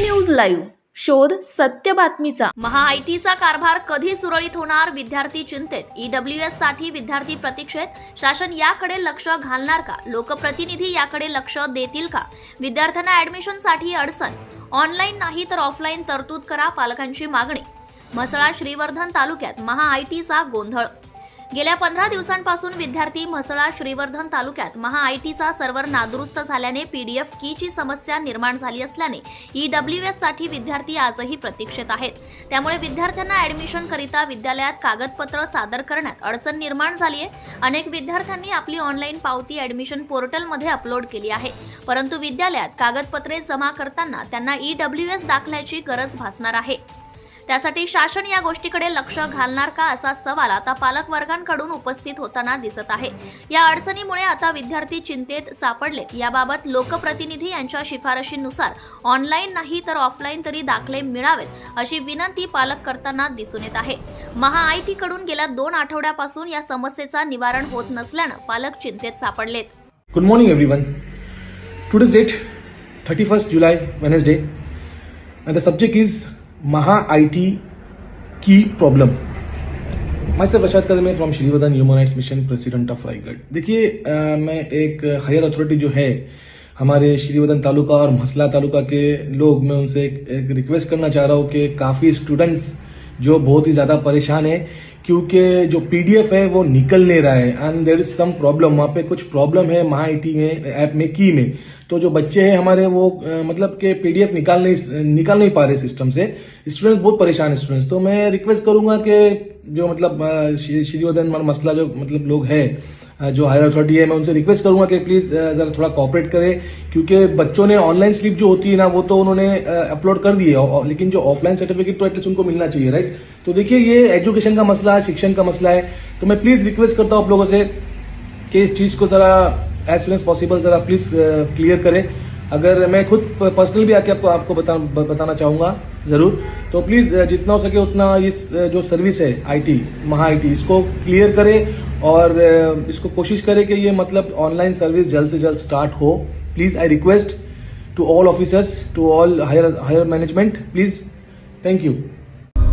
News live शोध सत्य बातमीचा. महा आय टीचा कारभार कधी सुरळीत होणार? विद्यार्थी चिंतेत. ईडब्ल्यू एससाठी विद्यार्थी प्रतीक्षेत. शासन याकडे लक्ष घालणार का? लोकप्रतिनिधी याकडे लक्ष देतील का? विद्यार्थ्यांना ऍडमिशनसाठी अडचण. ऑनलाईन नाही तर ऑफलाईन तरतूद करा पालकांची मागणी. म्हसळा श्रीवर्धन तालुक्यात महा आय टीचा गोंधळ गेल्या पंधरा दिवसांपासून विद्यार्थी म्हसळा श्रीवर्धन तालुक्यात महाआयटीचा सर्व्हर नादुरुस्त झाल्याने पीडीएफ कीची समस्या निर्माण झाली असल्याने ईडब्ल्यू एससाठी विद्यार्थी आजही प्रतीक्षेत आहेत. त्यामुळे विद्यार्थ्यांना ऍडमिशन करिता विद्यालयात कागदपत्र सादर करण्यात अडचण निर्माण झाली आहे अनेक विद्यार्थ्यांनी आपली ऑनलाईन पावती ऍडमिशन पोर्टलमध्ये अपलोड केली आहे. परंतु विद्यालयात कागदपत्रे जमा करताना त्यांना ईडब्ल्यू एस दाखल्याची गरज भासणार आहे. त्यासाठी शासन या गोष्टीकडे लक्ष घालणार का असा सवाल आता पालक वर्गांकडून उपस्थित होताना दिसत आहे. या अडचणीमुळे आता विद्यार्थी चिंतेत सापडलेत. याबाबत लोकप्रतिनिधी यांच्या शिफारशींनुसार ऑनलाईन नाही तर ऑफलाईन तरी दाखले मिळावेत अशी विनंती पालक करताना दिसून येत आहे. महाआयटी कडून गेल्या दोन आठवड्यापासून या समस्येचा निवारण होत नसल्यानं पालक चिंतेत सापडलेत. Good morning, everyone. Today's date, 31st July, Wednesday, the subject is is Maha IT Key Problem. Myself Rashad Kadame from Shrivadan Human Rights Mission, President of Raigad. देखिए मैं एक हायर अथॉरिटी जो है हमारे श्रीवदन तालुका और मसला तालुका के लोग मैं उनसे एक, एक रिक्वेस्ट करना चाह रहा हूँ कि काफ़ी स्टूडेंट्स जो बहुत ही ज़्यादा परेशान है क्योंकि जो पीडीएफ है वो निकल नहीं रहा है and there is some problem वहाँ पे कुछ प्रॉब्लम है महा आई में ऐप में की में तो जो बच्चे हैं हमारे, वो मतलब कि पीडीएफ निकाल नहीं निकाल नहीं पा रहे सिस्टम से। स्टूडेंट्स बहुत परेशान है स्टूडेंट्स तो मैं रिक्वेस्ट करूँगा कि जो मतलब श्री- श्रीवर्धन मसला जो मतलब लोग है जो हायर अथॉरिटी है, मैं उनसे रिक्वेस्ट करूँगा कि प्लीज़ जरा थोड़ा कॉपरेट करें। क्योंकि बच्चों ने ऑनलाइन स्लिप जो होती है ना, वो तो उन्होंने अपलोड कर दी है लेकिन जो ऑफलाइन सर्टिफिकेट तो उनको मिलना चाहिए राइट तो देखिए, ये एजुकेशन का मसला है शिक्षण का मसला है। तो मैं प्लीज़ रिक्वेस्ट करता हूँ आप लोगों से कि इस चीज़ को जरा एज सुन एज पॉसिबल जरा प्लीज़ क्लियर करें। अगर मैं खुद पर्सनल भी आके आपको आपको बता, बताना चाहूँगा ज़रूर। तो प्लीज़ जितना हो सके उतना इस जो सर्विस है आईटी महा आईटी इसको क्लियर करें और इसको कोशिश करें कि ये मतलब ऑनलाइन सर्विस जल्द से जल्द स्टार्ट हो। Please I request to all officers to all higher higher management please thank you